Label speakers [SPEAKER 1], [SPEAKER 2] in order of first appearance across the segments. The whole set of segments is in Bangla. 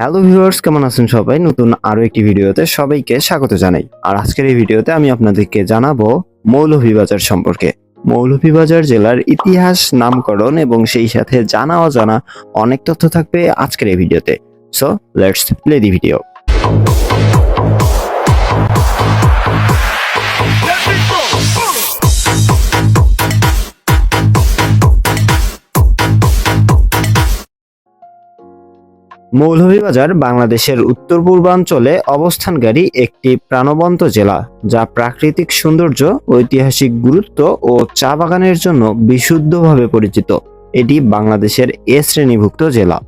[SPEAKER 1] হ্যালো ভিউয়ার্স কেমন আছেন সবাই? নতুন আরও একটি ভিডিওতে সবাইকে স্বাগত জানাই। আর আজকের এই ভিডিওতে আমি আপনাদেরকে জানাব মৌলভীবাজার সম্পর্কে। মৌলভীবাজার জেলার ইতিহাস, নামকরণ এবং সেই সাথে জানা অজানা অনেক তথ্য থাকবে আজকের এই ভিডিওতে। So let's play the video Moulvibazar বাংলাদেশের উত্তর পূর্বাঞ্চলে অবস্থানকারী একটি প্রাণবন্ত জেলা, যা প্রাকৃতিক সৌন্দর্য, ঐতিহাসিক গুরুত্ব ও চা বাগানের জন্য বিশুদ্ধভাবে পরিচিত। এটি বাংলাদেশের এ শ্রেণীভুক্ত জেলা।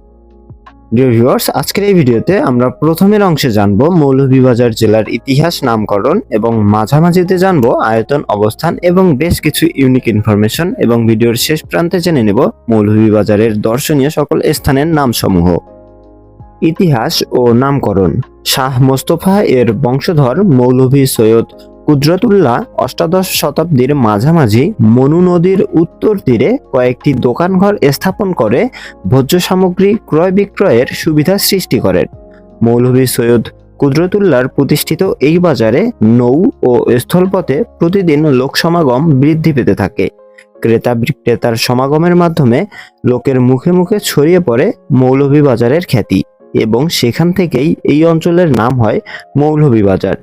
[SPEAKER 1] ডিয়ার আজকের এই ভিডিওতে আমরা প্রথমের অংশে জানব মৌলভীবাজার জেলার ইতিহাস, নামকরণ এবং মাঝামাঝিতে জানব আয়তন, অবস্থান এবং বেশ কিছু ইউনিক ইনফরমেশন এবং ভিডিওর শেষ প্রান্তে জেনে নেব মৌলভীবাজারের দর্শনীয় সকল স্থানের নামসমূহ। ইতিহাস ও নামকরণ। শাহ মোস্তফা এর বংশধর মৌলভী সৈয়দ কুদরতুল্লাহ অষ্টাদশ শতাব্দীর মাঝামাঝি মনু নদীর উত্তর তীরে কয়েকটি দোকানঘর স্থাপন করে ভোজ্য সামগ্রী ক্রয় বিক্রয়ের সুবিধা সৃষ্টি করেন। মৌলভী সৈয়দ কুদরতুল্লাহর প্রতিষ্ঠিত এই বাজারে নৌ ও স্থলপথে প্রতিদিন লোক সমাগম বৃদ্ধি পেতে থাকে। ক্রেতা বিক্রেতার সমাগমের মাধ্যমে লোকের মুখে মুখে ছড়িয়ে পড়ে মৌলভী বাজারের খ্যাতি। এবং সেখান থেকেই এই অঞ্চলের নাম হয় মৌলভীবাজার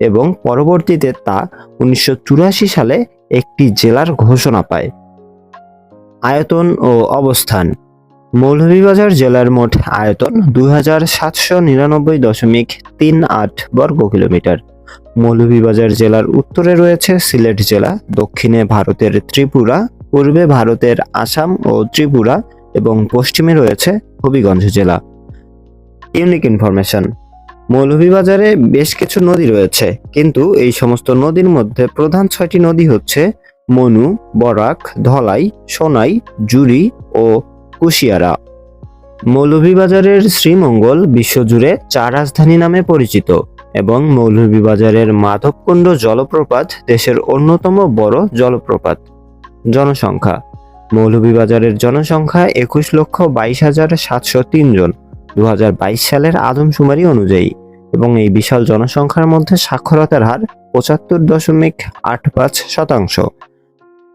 [SPEAKER 1] এবং পরবর্তীতে তা উনিশশো চুরাশি সালে একটি জেলার ঘোষণা পায়। আয়তন ও অবস্থান মৌলভীবাজার জেলার মোট আয়তন দুই হাজার সাতশো নিরানব্বই দশমিক তিন আট বর্গ কিলোমিটার। মৌলভীবাজার জেলার উত্তরে রয়েছে সিলেট জেলা, দক্ষিণে ভারতের ত্রিপুরা, পূর্বে ভারতের আসাম ও ত্রিপুরা এবং পশ্চিমে রয়েছে হবিগঞ্জ জেলা। Unique information. মৌলভীবাজারে বেশ কিছু নদী রয়েছে, কিন্তু এই সমস্ত নদীর মধ্যে প্রধান ছয়টি নদী হচ্ছে মনু, বরাক, ধলাই, সোনাই, জুরি ও কুশিয়ারা। মৌলভীবাজারের শ্রীমঙ্গল বিশ্বজুড়ে চা রাজধানী নামে পরিচিত এবং মৌলভীবাজারের মাধবকুণ্ড জলপ্রপাত দেশের অন্যতম বড় জলপ্রপাত, জনসংখ্যা। মৌলভীবাজারের জনসংখ্যা একুশ লক্ষ বাইশ হাজার সাতশো তিন জন। দু হাজার বাইশ সালের আদমশুমারি অনুযায়ী এবং এই বিশাল জনসংখ্যার মধ্যে সাক্ষরতার হার পঁচাত্তর দশমিক আট পাঁচ শতাংশ।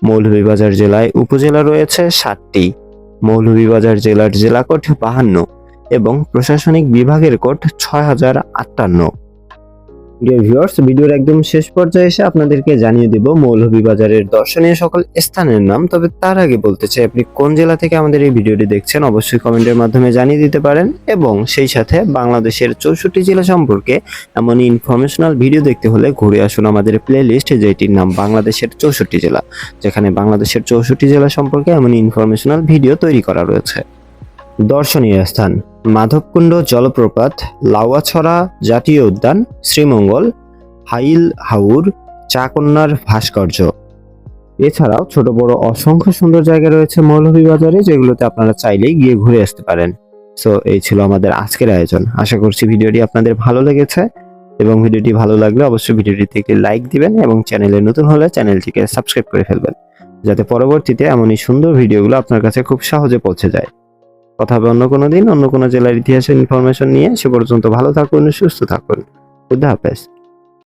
[SPEAKER 1] মৌলভীবাজার জেলায় উপজেলা রয়েছে সাতটি মৌলভীবাজার জেলার জেলা কোড বাহান্ন এবং প্রশাসনিক বিভাগের কোড ছয় হাজার আটান্ন। ডিয়ার ভিউয়ার্স ভিডিওর একদম শেষ পর্যায়ে এসে আপনাদেরকে জানিয়ে দেব মৌলভীবাজারের দর্শনীয় সকল স্থানের নাম। তবে তার আগে বলতে চাই, আপনি কোন জেলা থেকে আমাদের এই ভিডিওটি দেখছেন অবশ্যই কমেন্টের মাধ্যমে জানিয়ে দিতে পারেন এবং সেই সাথে বাংলাদেশের চৌষট্টি জেলা সম্পর্কে এমনই ইনফরমেশনাল ভিডিও দেখতে হলে ঘুরে আসুন আমাদের প্লে লিস্ট যেটির নাম বাংলাদেশের চৌষট্টি জেলা, যেখানে বাংলাদেশের চৌষট্টি জেলা সম্পর্কে এমনই ইনফরমেশনাল ভিডিও তৈরি করা রয়েছে। দর্শনীয় স্থান মাধবকুণ্ড জলপ্রপাত লাউয়াছড়া জাতীয় উদ্যান, শ্রীমঙ্গল, হাইল হাউর, চাকন্যার ভাস্কর্য। এছাড়াও ছোট বড় অসংখ্য সুন্দর জায়গা রয়েছে মৌলভীবাজারে, যেগুলোতে আপনারা চাইলেই গিয়ে ঘুরে আসতে পারেন। সো এই ছিল আমাদের আজকের আয়োজন। আশা করছি ভিডিওটি আপনাদের ভালো লেগেছে এবং ভিডিওটি ভালো লাগলে অবশ্যই ভিডিওটিতে একটি লাইক দিবেন এবং চ্যানেলে নতুন হলে চ্যানেলটিকে সাবস্ক্রাইব করে ফেলবেন, যাতে পরবর্তীতে এমনই সুন্দর ভিডিওগুলো আপনার কাছে খুব সহজে পৌঁছে যায়। কথা হবে অন্য কোনো দিন, অন্য কোনো জেলার ইতিহাসের ইনফরমেশন নিয়ে। সে পর্যন্ত ভালো থাকুন, সুস্থ থাকুন। খুদা হাফেজ।